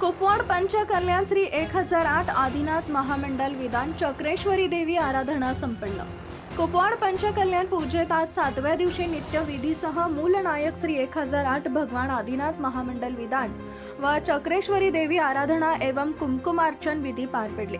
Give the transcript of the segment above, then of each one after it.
कोपवाड पंचकल्याण श्री एक हजार आठ आदिनाथ महामंडल विधान चक्रेश्वरी देवी आराधना संपन्न. कोपवाड पंचकल्याण पूजेत आज सातव्या दिवशी नित्य नित्यविधीसह मूलनायक श्री एक हजार आठ भगवान आदिनाथ महामंडल विधान व चक्रेश्वरी देवी आराधना एवं कुमकुमार्चन विधी पार पडले.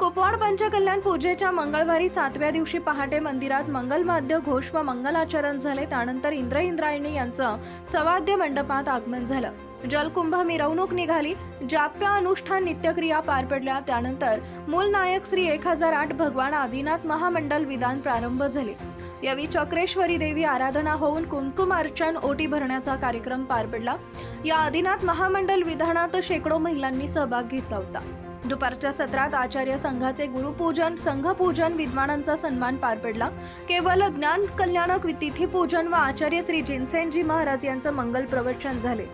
कुपवाड पंचकल्याण पूजेच्या मंगळवारी सातव्या दिवशी पहाटे मंदिरात मंगलवाद्य घोष व मंगलाचरण झाले त्यानंतर इंद्र इंद्रायणी यांचं सवाद्य मंडपात आगमन झालं. जलकुंभ मिरवणूक निघाली जाप्या अनुष्ठान नित्यक्रिया पार पडल्या त्यानंतर मूल नायक श्री एक हजार आठ भगवान आदिनाथ महामंडल विधान प्रारंभ झाले. यावेळी चक्रेश्वरी देवी आराधना होऊन कुंकुमार्चन ओटी भरण्याचा कार्यक्रम पार पडला. या आदिनाथ महामंडल विधानात शेकडो महिलांनी सहभाग घेतला होता. दुपारच्या सत्रात आचार्य संघाचे गुरुपूजन संघपूजन विद्वानांचा सन्मान पार पडला. केवळ ज्ञान कल्याणक तिथीपूजन व आचार्य श्री जिनसेनजी महाराज यांचं मंगल प्रवचन झाले.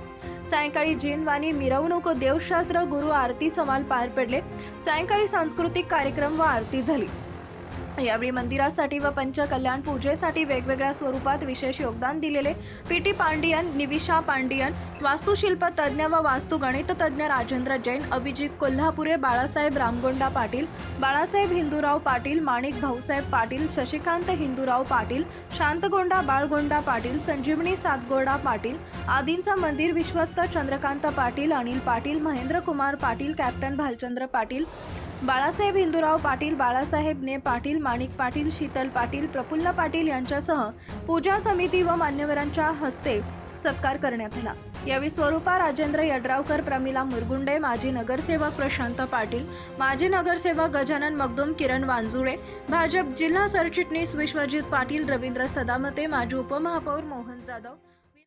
सायंकाळी जिनवाणी मिरवणूक देवशास्त्र गुरु आरती समाल पार पडले. सायंकाळी सांस्कृतिक कार्यक्रम व आरती झाली. यावेळी मंदिरासाठी व पंचकल्याण पूजेसाठी वेगवेगळ्या स्वरूपात विशेष योगदान दिलेले पी टी पांडियन निविशा पांडियन वास्तुशिल्प तज्ज्ञ व वास्तुगणित तज्ज्ञ राजेंद्र जैन अभिजित कोल्हापुरे बाळासाहेब रामगोंडा पाटील बाळासाहेब हिंदूराव पाटील माणिक भाऊसाहेब पाटील शशिकांत हिंदूराव पाटील शांतगोंडा बाळगोंडा पाटील संजीवनी सातगोडा पाटील आदींचा मंदिर विश्वस्त चंद्रकांत पाटील अनिल पाटील महेंद्र कुमार पाटील कॅप्टन भालचंद्र पाटील बाळासाहेब हिंदूराव पाटील बाळासाहेब ने पाटील माणिक पाटील शीतल पाटील प्रफुल्ल पाटील यांच्यासह पूजा समिती व मान्यवरांच्या हस्ते सत्कार करण्यात आला. यावेळी स्वरूपा राजेंद्र यड्रावकर प्रमिला मुरगुंडे माजी नगरसेवक प्रशांत पाटील माजी नगरसेवक गजानन मगदुम किरण वांजुळे भाजप जिल्हा सरचिटणीस विश्वजित पाटील रवींद्र सदामते माजी उपमहापौर मोहन जाधव